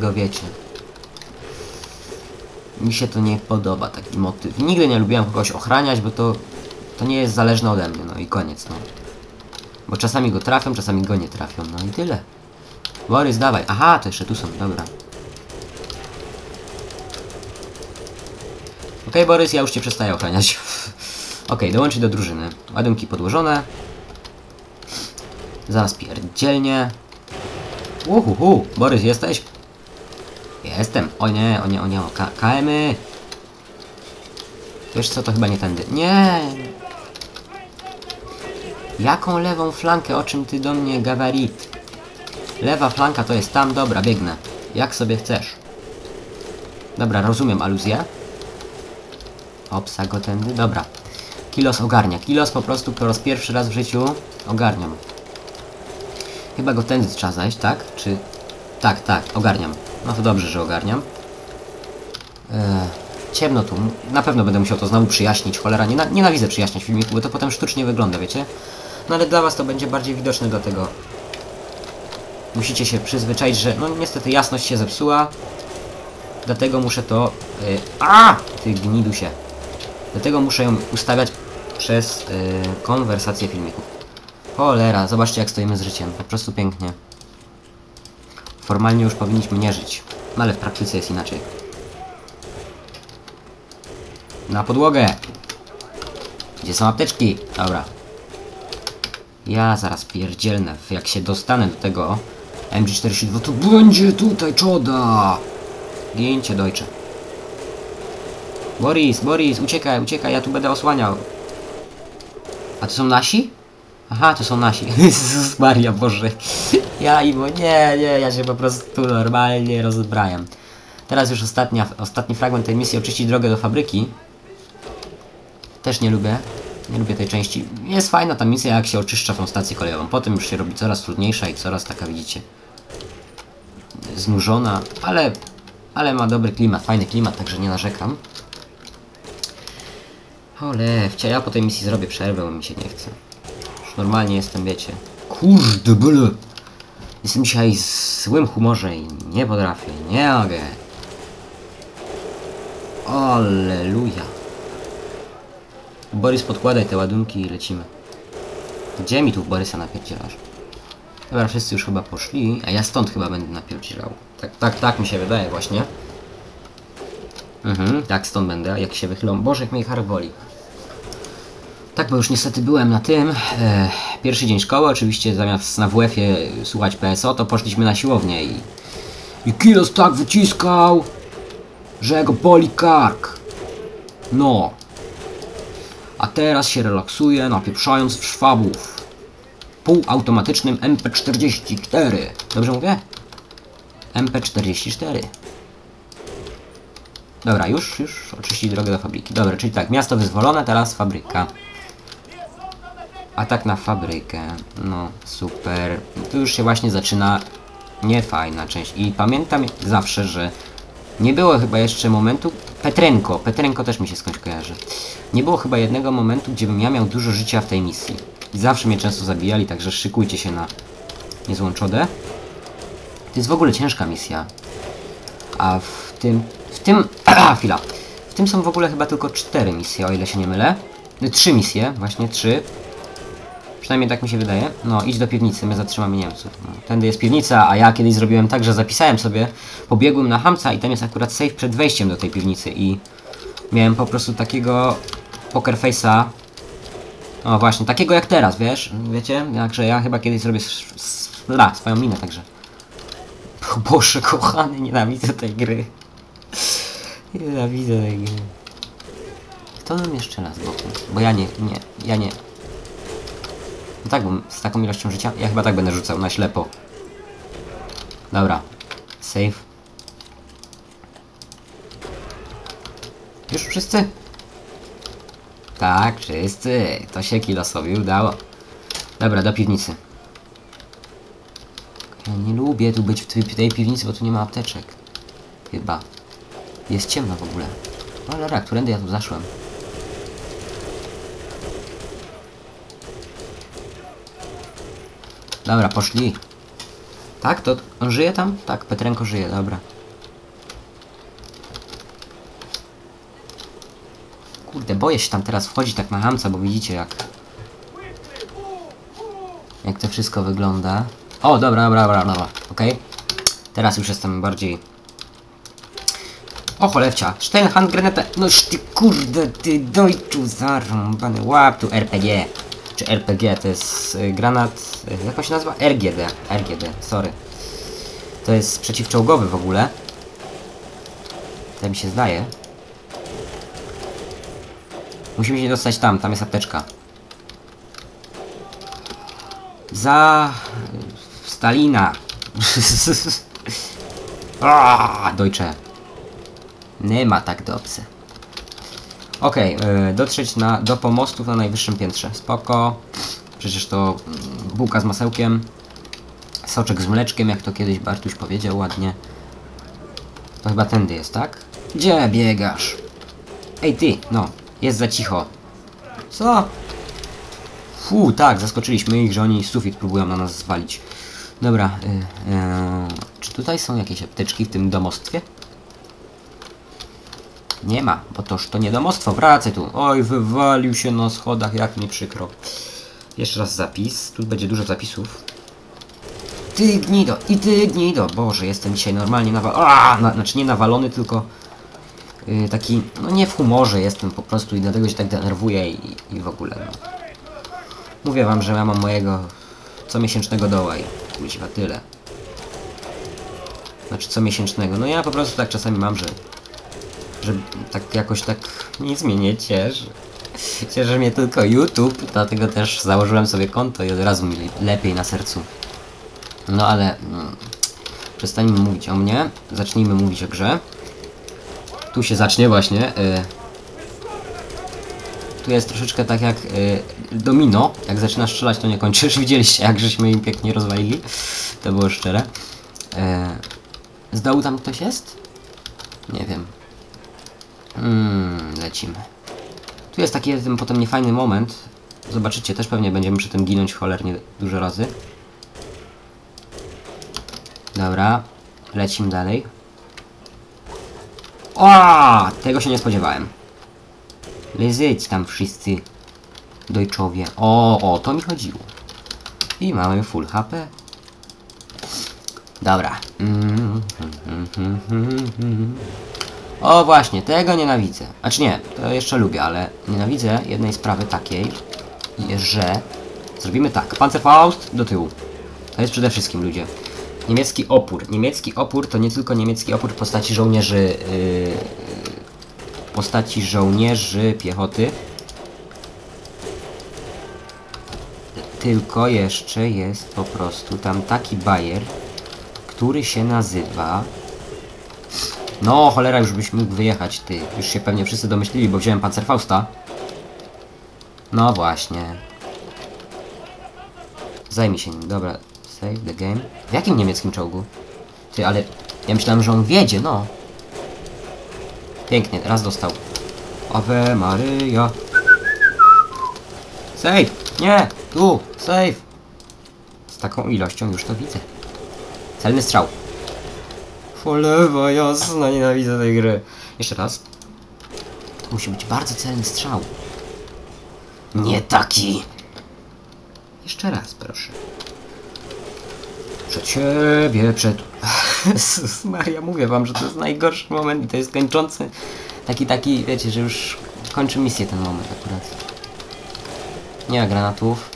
go wiecie. Mi się to nie podoba, taki motyw. Nigdy nie lubiłem kogoś ochraniać, bo to, to nie jest zależne ode mnie, no i koniec, no. Bo czasami go trafią, czasami go nie trafią, no i tyle. Borys, dawaj. Aha, to jeszcze tu są, dobra. Okej, Borys, ja już cię przestaję ochraniać. Okej, dołączyć do drużyny. Ładunki podłożone. Zaraz pierdzielnie. Uhuhu, Borys, jesteś? Jestem. O nie, o nie, o nie, o K KM-y. Wiesz co, to chyba nie tędy. Nie! Jaką lewą flankę, o czym ty do mnie gawarit? Lewa flanka to jest tam, dobra, biegnę. Jak sobie chcesz. Dobra, rozumiem aluzję. Opsa go tędy, dobra. Kilos ogarnia. Kilos po prostu po raz pierwszy raz w życiu ogarniam. Chyba go tędy trzeba zajść, tak? Czy... Tak, tak, ogarniam. No to dobrze, że ogarniam. Eee, ciemno tu. Na pewno będę musiał to znowu przyjaśnić. Cholera, nie nienawidzę przyjaśniać filmiku, bo to potem sztucznie wygląda, wiecie? No ale dla was to będzie bardziej widoczne, dlatego... Musicie się przyzwyczaić, że... No niestety jasność się zepsuła. Dlatego muszę to... Yy, a! Ty gnidusie. Dlatego muszę ją ustawiać przez yy, konwersację filmików. Cholera, zobaczcie jak stoimy z życiem. Po prostu pięknie. Formalnie już powinniśmy nie żyć. No ale w praktyce jest inaczej. Na podłogę! Gdzie są apteczki? Dobra. Ja zaraz pierdzielnę. Jak się dostanę do tego MG42, to będzie tutaj czoda! Gięcie dojcze. Boris, Boris, uciekaj, uciekaj, ja tu będę osłaniał. A to są nasi? Aha, to są nasi. Maria, Boże. Ja Imo, nie, nie, ja się po prostu normalnie rozbrajam. Teraz już ostatnia, ostatni fragment tej misji, oczyścić drogę do fabryki. Też nie lubię. Nie lubię tej części. Jest fajna ta misja, jak się oczyszcza tą stację kolejową. Potem już się robi coraz trudniejsza i coraz taka, widzicie, znużona, ale, ale ma dobry klimat, fajny klimat, także nie narzekam. Ole, wcia ja po tej misji zrobię przerwę, bo mi się nie chce. Już normalnie jestem, wiecie. Kurde, byle. Jestem dzisiaj w złym humorze i nie potrafię, nie mogę. Alleluja. Borys, podkładaj te ładunki i lecimy. Gdzie mi tu Borysa napierdzielasz? Dobra, wszyscy już chyba poszli, a ja stąd chyba będę napierdzielał. Tak, tak, tak mi się wydaje właśnie. Mhm, tak stąd będę, jak się wychylą. Boże, jak mnie ich boli. Tak, bo już niestety byłem na tym. E, pierwszy dzień szkoły, oczywiście zamiast na WF-ie słuchać PSO, to poszliśmy na siłownię i... I kilos tak wyciskał, że go boli kark. No. A teraz się relaksuje, napieprzając w szwabów. Półautomatycznym MP44. Dobrze mówię? MP44. Dobra, już, już oczyścić drogę do fabryki. Dobra, czyli tak, miasto wyzwolone, teraz fabryka. Atak na fabrykę. No, super. Tu już się właśnie zaczyna niefajna część. I pamiętam zawsze, że nie było chyba jeszcze momentu... Petrenko. Petrenko też mi się skądś kojarzy. Nie było chyba jednego momentu, gdzie bym ja miał dużo życia w tej misji. I zawsze mnie często zabijali, także szykujcie się na niezłą czodę. To jest w ogóle ciężka misja. A w tym... W tym... chwila. W tym są w ogóle chyba tylko cztery misje, o ile się nie mylę. Trzy misje, właśnie trzy. Przynajmniej tak mi się wydaje. No, idź do piwnicy, my zatrzymamy Niemców. No, tędy jest piwnica, a ja kiedyś zrobiłem tak, że zapisałem sobie, pobiegłem na Hamca i tam jest akurat safe przed wejściem do tej piwnicy i miałem po prostu takiego poker face'a. No właśnie, takiego jak teraz, wiesz? Wiecie? Jakże ja chyba kiedyś zrobię la, swoją minę, także. Boże, kochany, nienawidzę tej gry. Nienawidzę tej gry. Kto nam jeszcze raz boku? Bo ja nie, nie, ja nie. No tak, bo z taką ilością życia, ja chyba tak będę rzucał na ślepo. Dobra. Save. Już wszyscy? Tak, wszyscy. To się kilosowi udało. Dobra, do piwnicy. Ja nie lubię tu być w tej piwnicy, bo tu nie ma apteczek. Chyba. Jest ciemno w ogóle. Ale rak, którędy ja tu zaszłem? Dobra, poszli. Tak? To on żyje tam? Tak, Petrenko żyje, dobra. Kurde, boję się tam teraz wchodzić tak na hamca, bo widzicie jak... Jak to wszystko wygląda. O, dobra, dobra, dobra, dobra, okej. Teraz już jestem bardziej... O cholewcia, Steinhandgrenetę, no ty kurde, ty dojczu zarąbany, łap tu RPG. Czy RPG, to jest y, granat, y, jak on się nazywa? RGD, RGD, sorry. To jest przeciwczołgowy w ogóle. Tak mi się zdaje. Musimy się dostać tam, tam jest apteczka. Za... Stalina. Aaaa, Deutsche. Nie ma tak dobrze. Okej, okay, dotrzeć na, do pomostów na najwyższym piętrze. Spoko. Przecież to mm, bułka z masełkiem. Soczek z mleczkiem, jak to kiedyś Bartuś powiedział ładnie. To chyba tędy jest, tak? Gdzie biegasz? Ej ty, no, jest za cicho. Co? Fu, tak, zaskoczyliśmy ich, że oni sufit próbują na nas zwalić. Dobra, y, y, czy tutaj są jakieś apteczki w tym domostwie? Nie ma, bo toż to nie domostwo, wracaj tu. Oj, wywalił się na schodach, jak mi przykro. Jeszcze raz zapis, tu będzie dużo zapisów. Ty gnido, i ty gnido. Boże, jestem dzisiaj normalnie nawalony. Na, znaczy nie nawalony, tylko yy, taki, no nie w humorze jestem po prostu i dlatego się tak denerwuję i, i w ogóle. No. Mówię wam, że ja mam mojego comiesięcznego doła i kuźwa tyle. Znaczy comiesięcznego. No ja po prostu tak czasami mam, że że tak jakoś tak nic mnie nie cieszy. Cieszy mnie tylko YouTube, dlatego też założyłem sobie konto i od razu mi lepiej na sercu. No ale mm, przestańmy mówić o mnie, zacznijmy mówić o grze. Tu się zacznie właśnie. Y, tu jest troszeczkę tak jak y, domino. Jak zaczynasz strzelać, to nie kończysz. Widzieliście, jak żeśmy im pięknie rozwalili. To było szczere. Y, z dołu tam ktoś jest? Nie wiem. Hmm, lecimy. Tu jest taki jeden potem niefajny moment. Zobaczycie, też pewnie będziemy przy tym ginąć cholernie dużo razy. Dobra, lecimy dalej. O, tego się nie spodziewałem. Lezyć tam wszyscy dojczowie. O, o, to mi chodziło. I mamy full HP. Dobra. Mm, mm, mm, o właśnie, tego nienawidzę. Znaczy nie, to jeszcze lubię, ale nienawidzę jednej sprawy takiej, że zrobimy tak. Panzerfaust do tyłu. To jest przede wszystkim ludzie. Niemiecki opór. Niemiecki opór to nie tylko niemiecki opór w postaci żołnierzy yy, postaci żołnierzy piechoty. Tylko jeszcze jest po prostu tam taki bajer, który się nazywa no, cholera, już byś mógł wyjechać, ty. Już się pewnie wszyscy domyślili, bo wziąłem Panzerfausta. No właśnie. Zajmij się nim, dobra. Save the game. W jakim niemieckim czołgu? Ty, ale ja myślałem, że on wiedzie, no. Pięknie, raz dostał. Ave Maria. Save! Nie! Tu! Save! Z taką ilością już to widzę. Celny strzał. Polewa jasna, nienawidzę tej gry. Jeszcze raz. To musi być bardzo celny strzał. Nie taki. Jeszcze raz, proszę. Przed siebie, przed... Jezus Maria, mówię wam, że to jest najgorszy moment i to jest kończący. Taki, taki, wiecie, że już kończy misję ten moment akurat. Nie ma granatów.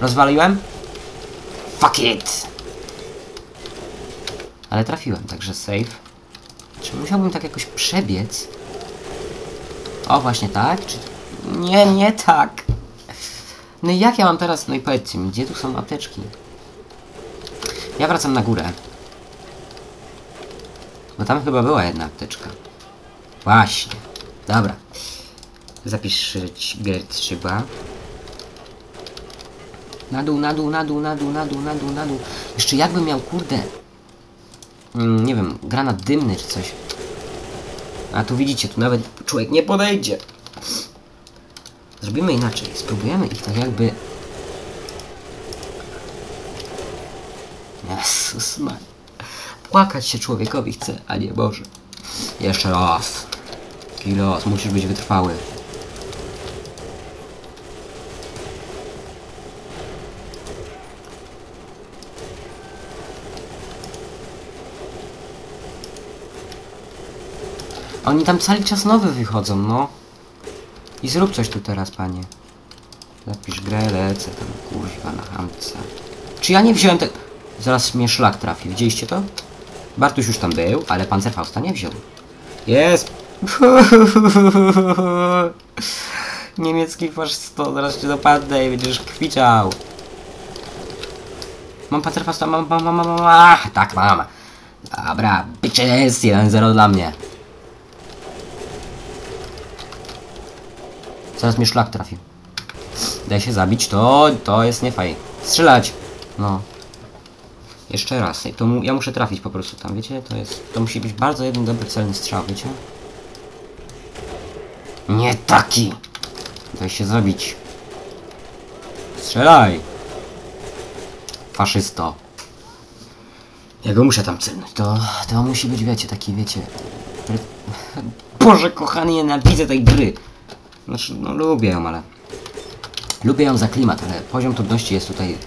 Rozwaliłem? Fuck it! Ale trafiłem, także save. Czy musiałbym tak jakoś przebiec? O, właśnie tak? Czy... Nie, nie tak. No i jak ja mam teraz... No i powiedzcie mi, gdzie tu są apteczki? Ja wracam na górę. Bo tam chyba była jedna apteczka. Właśnie. Dobra. Zapisać gerd trzeba. Na dół, na dół, na dół, na dół, na dół, na dół, na dół. Jeszcze jakbym miał, kurde, Mm, nie wiem, granat dymny czy coś. A tu widzicie, tu nawet człowiek nie podejdzie. Zrobimy inaczej. Spróbujemy ich tak jakby... Jezus ma. Płakać się człowiekowi chce, a nie Boże. Jeszcze raz. Kilos, musisz być wytrwały. Oni tam cały czas nowe wychodzą, no. I zrób coś tu teraz, panie. Zapisz grę, lecę tam, kurwa, na hamce. Czy ja nie wziąłem te... Zaraz mnie szlak trafi, widzieliście to? Bartuś już tam był, ale Panzerfausta nie wziął. Jest! Niemiecki faszysto, zaraz cię dopadnę i będziesz kwiczał. Mam Panzerfausta, mam, mam, mam, mam, mam, tak mam. Dobra, bitches, 1-0 dla mnie. Zaraz mnie szlak trafił. Daj się zabić, to, to jest nie faj. Strzelać! No. Jeszcze raz. To mu, ja muszę trafić po prostu tam, wiecie? To jest, to musi być bardzo jeden dobry celny strzał, wiecie? Nie taki! Daj się zabić. Strzelaj! Faszysto. Ja go muszę tam celnąć. To, to musi być, wiecie, taki, wiecie... Boże kochany, nienawidzę tej gry. Znaczy, no lubię ją, ale... Lubię ją za klimat, ale poziom trudności jest tutaj...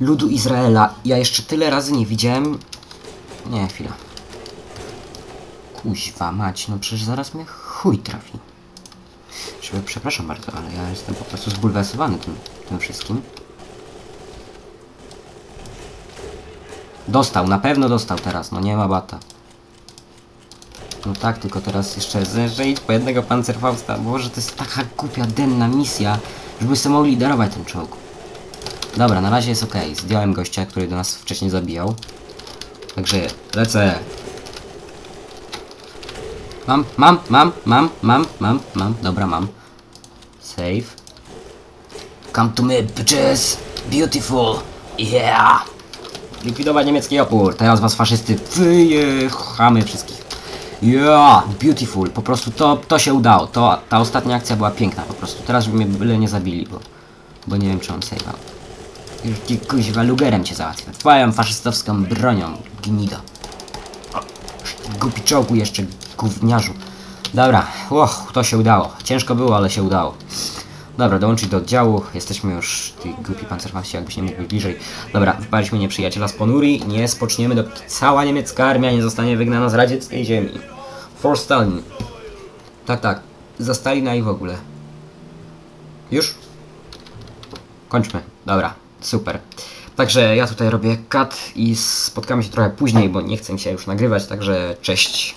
Ludu Izraela. Ja jeszcze tyle razy nie widziałem... Nie, chwila. Kuźwa mać, no przecież zaraz mnie chuj trafi. Przepraszam bardzo, ale ja jestem po prostu zbulwersowany tym, tym wszystkim. Dostał, na pewno dostał teraz, no nie ma bata. No tak, tylko teraz jeszcze zejść po jednego Panzerfausta. Boże, to jest taka głupia, denna misja, żeby sobie mogli liderować ten czołg. Dobra, na razie jest ok. Zdjąłem gościa, który do nas wcześniej zabijał. Także lecę. Mam, mam, mam, mam, mam, mam, mam. Dobra, mam. Save. Come to me, bitches. Beautiful. Yeah. Likwidować niemiecki opór. Teraz was faszysty wyjechamy wszystkich. Yeah, beautiful. Po prostu to, to się udało. To, ta ostatnia akcja była piękna po prostu. Teraz żeby mnie byle nie zabili, bo, bo nie wiem czy on save'ał. Już ci kuźwa lugerem cię załatwię. Twoją faszystowską bronią, gnido. Głupi czołgu jeszcze, gówniarzu. Dobra, och, to się udało. Ciężko było, ale się udało. Dobra, dołączyć do oddziału. Jesteśmy już, ty głupi pancerfauście, jakbyś nie mógł być bliżej. Dobra, wypaliśmy nieprzyjaciela z Ponuri. Nie spoczniemy, dopóki cała niemiecka armia nie zostanie wygnana z radzieckiej ziemi. For Stalin. Tak, tak. Za Stalina i w ogóle. Już? Kończmy. Dobra, super. Także ja tutaj robię cut i spotkamy się trochę później, bo nie chcę się już nagrywać, także cześć.